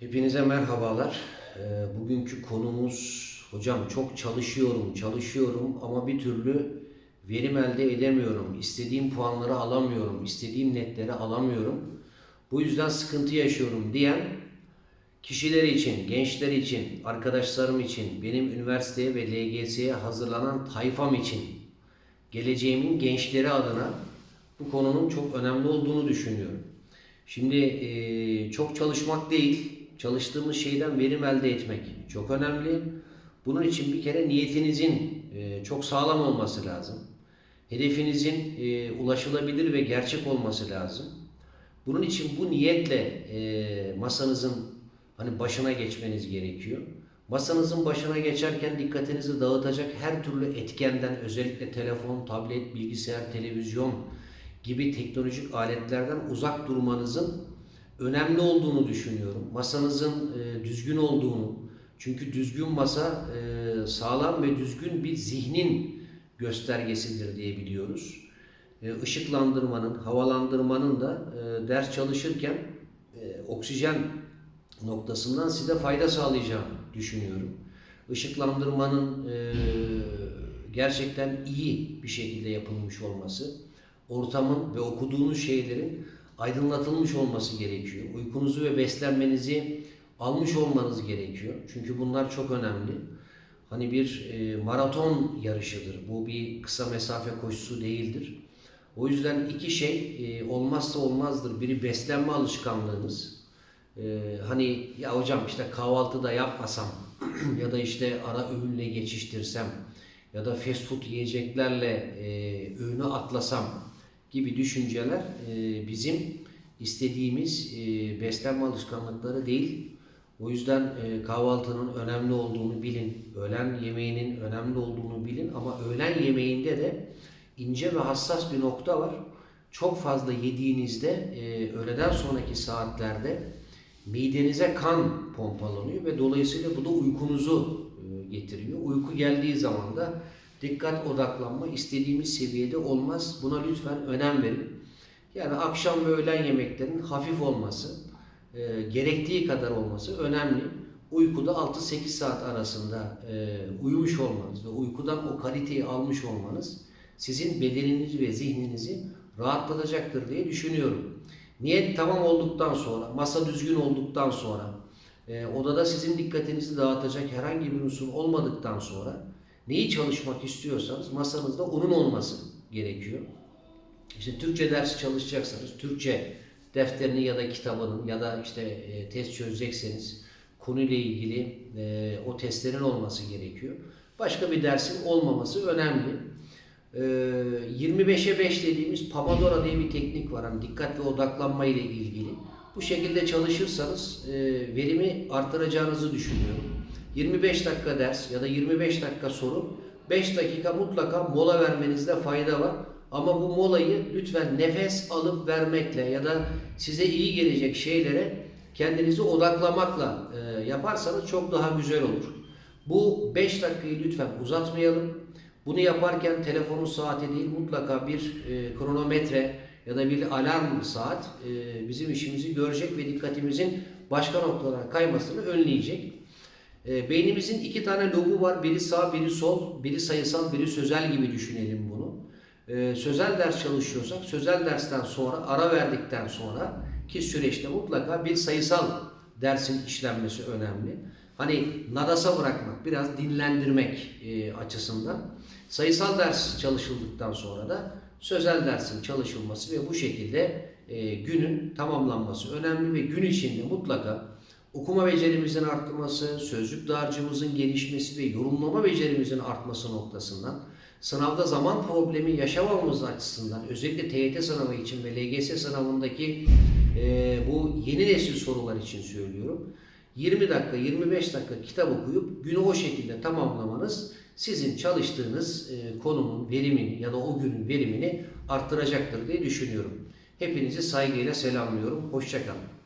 Hepinize merhabalar. Ee, Bugünkü konumuz hocam çok çalışıyorum, çalışıyorum ama bir türlü verim elde edemiyorum. İstediğim puanları alamıyorum, istediğim netleri alamıyorum. Bu yüzden sıkıntı yaşıyorum diyen kişiler için, gençler için, arkadaşlarım için, benim üniversiteye ve LGS'ye hazırlanan tayfam için, geleceğimin gençleri adına bu konunun çok önemli olduğunu düşünüyorum. Şimdi çok çalışmak değil, çalıştığımız şeyden verim elde etmek çok önemli. Bunun için bir kere niyetinizin eee, çok sağlam olması lazım. Hedefinizin eee, ulaşılabilir ve gerçek olması lazım. Bunun için bu niyetle eee, masanızın hani başına geçmeniz gerekiyor. Masanızın başına geçerken dikkatinizi dağıtacak her türlü etkenden özellikle telefon, tablet, bilgisayar, televizyon gibi teknolojik aletlerden uzak durmanızın önemli olduğunu düşünüyorum. Masanızın e, düzgün olduğunu, çünkü düzgün masa e, sağlam ve düzgün bir zihnin göstergesidir diye biliyoruz. E, ışıklandırmanın, havalandırmanın da e, ders çalışırken e, oksijen noktasından size fayda sağlayacağını düşünüyorum. Işıklandırmanın e, gerçekten iyi bir şekilde yapılmış olması, ortamın ve okuduğunuz şeylerin aydınlatılmış olması gerekiyor. Uykunuzu ve beslenmenizi almış olmanız gerekiyor. Çünkü bunlar çok önemli. Hani bir e, maraton yarışıdır. Bu bir kısa mesafe koşusu değildir. O yüzden iki şey e, olmazsa olmazdır. Biri beslenme alışkanlığınız. E, hani ya hocam işte kahvaltıda yapmasam ya da işte ara öğünle geçiştirsem ya da fast food yiyeceklerle e, öğünü atlasam gibi düşünceler e, bizim istediğimiz e, beslenme alışkanlıkları değil. O yüzden e, kahvaltının önemli olduğunu bilin, öğlen yemeğinin önemli olduğunu bilin ama öğlen yemeğinde de ince ve hassas bir nokta var. Çok fazla yediğinizde öğleden sonraki saatlerde midenize kan pompalanıyor ve dolayısıyla bu da uykunuzu getiriyor. Uyku geldiği zaman da dikkat odaklanma istediğimiz seviyede olmaz. Buna lütfen önem verin. Yani akşam ve öğlen yemeklerinin hafif olması, e, gerektiği kadar olması önemli. Uykuda 6-8 saat arasında e, uyumuş olmanız ve uykudan o kaliteyi almış olmanız sizin bedeninizi ve zihninizi rahatlatacaktır diye düşünüyorum. Niyet tamam olduktan sonra, masa düzgün olduktan sonra, e, odada sizin dikkatinizi dağıtacak herhangi bir unsur olmadıktan sonra neyi çalışmak istiyorsanız masanızda onun olması gerekiyor. İşte Türkçe dersi çalışacaksanız Türkçe defterini ya da kitabının ya da işte e, test çözecekseniz konuyla ilgili e, o testlerin olması gerekiyor. Başka bir dersin olmaması önemli. E, 25'e 5 dediğimiz Pomodoro diye bir teknik var. Hani dikkat ve odaklanma ile ilgili. Bu şekilde çalışırsanız e, verimi artıracağınızı düşünüyorum. 25 dakika ders ya da 25 dakika soru 5 dakika mutlaka mola vermenizde fayda var. Ama bu molayı lütfen nefes alıp vermekle ya da size iyi gelecek şeylere kendinizi odaklamakla e, yaparsanız çok daha güzel olur. Bu 5 dakikayı lütfen uzatmayalım. Bunu yaparken telefonun saati değil mutlaka bir e, kronometre ya da bir alarm saat e, bizim işimizi görecek ve dikkatimizin başka noktalara kaymasını önleyecek. E, beynimizin iki tane lobu var. Biri sağ, biri sol. Biri sayısal, biri sözel gibi düşünelim bunu. E, sözel ders çalışıyorsak sözel dersten sonra ara verdikten sonra ki süreçte mutlaka bir sayısal dersin işlenmesi önemli. Hani nadasa bırakmak, biraz dinlendirmek e, açısından. Sayısal ders çalışıldıktan sonra da sözel dersin çalışılması ve bu şekilde e, günün tamamlanması önemli ve gün içinde mutlaka okuma becerimizin artması, sözlük dağarcığımızın gelişmesi ve yorumlama becerimizin artması noktasından sınavda zaman problemi yaşamamamız açısından özellikle TYT sınavı için ve LGS sınavındaki e, bu yeni nesil sorular için söylüyorum. 20 dakika, 25 dakika kitap okuyup günü o şekilde tamamlamanız sizin çalıştığınız e, konunun verimini ya da o günün verimini arttıracaktır diye düşünüyorum. Hepinizi saygıyla selamlıyorum. Hoşçakalın.